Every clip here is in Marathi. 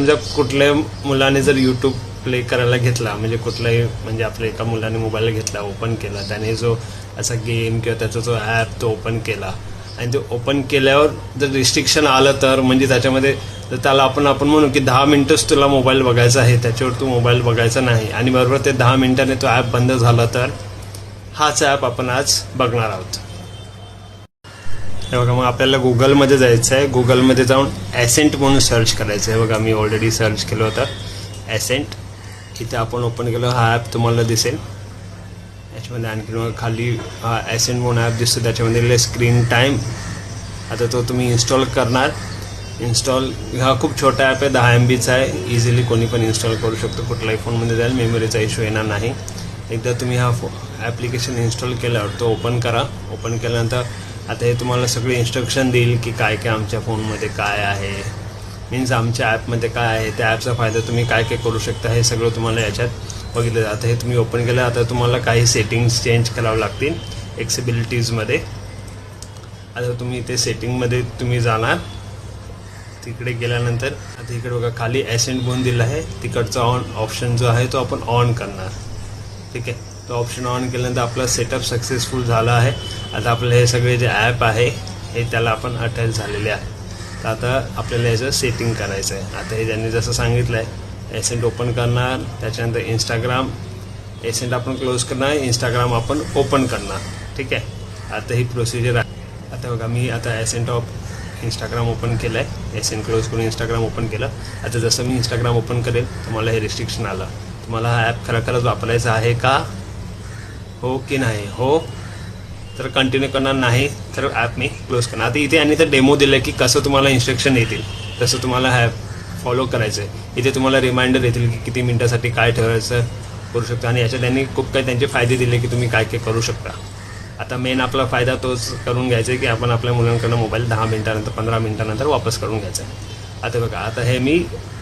समजा कुठल्याही मुलाने जर युट्यूब प्ले करायला घेतला म्हणजे कुठलाही म्हणजे आपल्या एका मुलाने मोबाईल घेतला ओपन केला त्याने जो असा गेम किंवा त्याचा जो ॲप तो ओपन केला आणि तो ओपन केल्यावर जर रिस्ट्रिक्शन आलं तर म्हणजे त्याच्यामध्ये तर त्याला आपण आपण म्हणू की दहा मिनटंच तुला मोबाईल बघायचा आहे त्याच्यावर तू मोबाईल बघायचा नाही आणि बरोबर ते दहा मिनिटाने तो ॲप बंद झाला तर हाच ॲप आपण आज बघणार आहोत. हे बघा मग आपल्याला गुगलमध्ये जायचं आहे. गुगलमध्ये जाऊन ॲसेंट म्हणून सर्च करायचं आहे. बघा मी ऑलरेडी सर्च केलं होतं. ॲसेंट इथे आपण ओपन केलं. हा ॲप तुम्हाला दिसेल. याच्यामध्ये आणखी मग खाली हा ॲसेंट म्हणून ॲप दिसतो. त्याच्यामध्ये स्क्रीन टाईम आता तो तुम्ही इन्स्टॉल करणार. इन्स्टॉल हा खूप छोटा ॲप आहे. दहा एम बीचा आहे. इझिली कोणी पण इन्स्टॉल करू शकतो. कुठल्याही फोनमध्ये जाईल. मेमरीचा इश्यू येणार नाही. एकदा तुम्ही हा फो ॲप्लिकेशन इन्स्टॉल केल्यावर तो ओपन करा. ओपन केल्यानंतर आता हे तुम्हाला सगळे इन्स्ट्रक्शन देईल की काय काय आमच्या फोनमध्ये काय आहे. मीन्स आमच्या ॲपमध्ये काय आहे त्या ॲपचा फायदा तुम्ही काय काय करू शकता हे सगळं तुम्हाला याच्यात बघितलं आता हे तुम्ही ओपन केलं आता तुम्हाला काही सेटिंग्स चेंज करावं लागतील एक्सिबिलिटीजमध्ये आता तुम्ही इथे सेटिंगमध्ये तुम्ही जाणार. तिकडे गेल्यानंतर आता इकडे बघा खाली ॲसेंट बोन दिलं आहे. तिकडचा ऑन ऑप्शन जो आहे तो आपण ऑन करणार. ठीक आहे? तो ऑप्शन ऑन केल्यानंतर आपला सेटअप सक्सेसफुल झाला आहे. आता आपलं हे सगळे जे ॲप आहे हे त्याला आपण अटॅच झालेले आहे. तर आता आपल्याला याचं सेटिंग करायचं आहे. आता हे ज्यांनी जसं सांगितलं आहे एसेंट ओपन करणार त्याच्यानंतर इंस्टाग्राम एसेंट आपण क्लोज करणार इंस्टाग्राम आपण ओपन करणार. ठीक आहे? आता ही प्रोसिजर आहे. आता बघा मी आता एसेंट ऑफ इंस्टाग्राम ओपन केलं आहे एसेंट क्लोज करून इंस्टाग्राम ओपन केलं. आता जसं मी इंस्टाग्राम ओपन करेल तर मला हे रिस्ट्रिक्शन आलं. तुम्हाला हा ॲप खरं खरंच वापरायचा आहे का? हो की नाही? हो. तर कंटिन्यू करणार नाही तर ॲप मी क्लोज करणार. आता इथे आणि तर डेमो दिलं की कसं तुम्हाला इन्स्ट्रक्शन येतील तसं तुम्हाला ॲप फॉलो करायचं आहे इथे तुम्हाला रिमाइंडर येतील की किती मिनटासाठी काय ठेवायचं करू शकता. आणि याच्यात त्यांनी खूप काही त्यांचे फायदे दिले की तुम्ही काय काय करू शकता. आता मेन आपला फायदा तोच करून घ्यायचा आहे की आपण आपल्या मुलांकडनं मोबाईल दहा मिनटानंतर पंधरा मिनटानंतर वापस करून घ्यायचा आहे आता बघा आता हे मी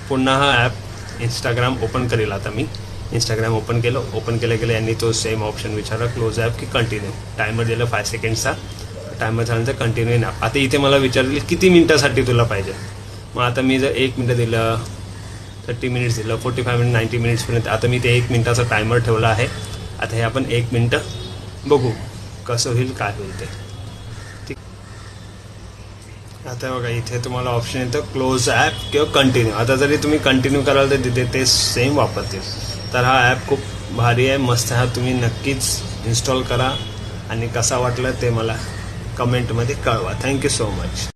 पुन्हा हा ॲप इंस्टाग्राम ओपन करेल आता मी. इंस्टाग्राम ओपन केलं. ओपन केलं गेलं यांनी तो सेम ऑप्शन विचारला. क्लोज ॲप की कंटिन्यू टायमर दिलं फाय सेकंडचा टायमर झाल्यानंतर कंटिन्यू ना आता इथे मला विचारले किती मिनटासाठी तुला पाहिजे? मग आता मी जर एक मिनटं दिलं थर्टी मिनिट्स दिलं फोर्टी फाय मिनिट नाईन्टी मिनिट्सपर्यंत आता मी ते एक मिनटाचा टायमर ठेवला आहे. आता हे आपण एक मिनटं बघू. कसं होईल काय होईल ते. ठीक आता बघा इथे तुम्हाला ऑप्शन येतं. क्लोज ॲप किंवा कंटिन्यू आता जरी तुम्ही कंटिन्यू कराल तर तिथे ते सेम वापरतील. तर हा ॲप खूप भारी आहे. मस्त आहे. हा तुम्ही नक्कीच इन्स्टॉल करा. आणि कसा वाटला ते मला कमेंटमध्ये कळवा. Thank you so much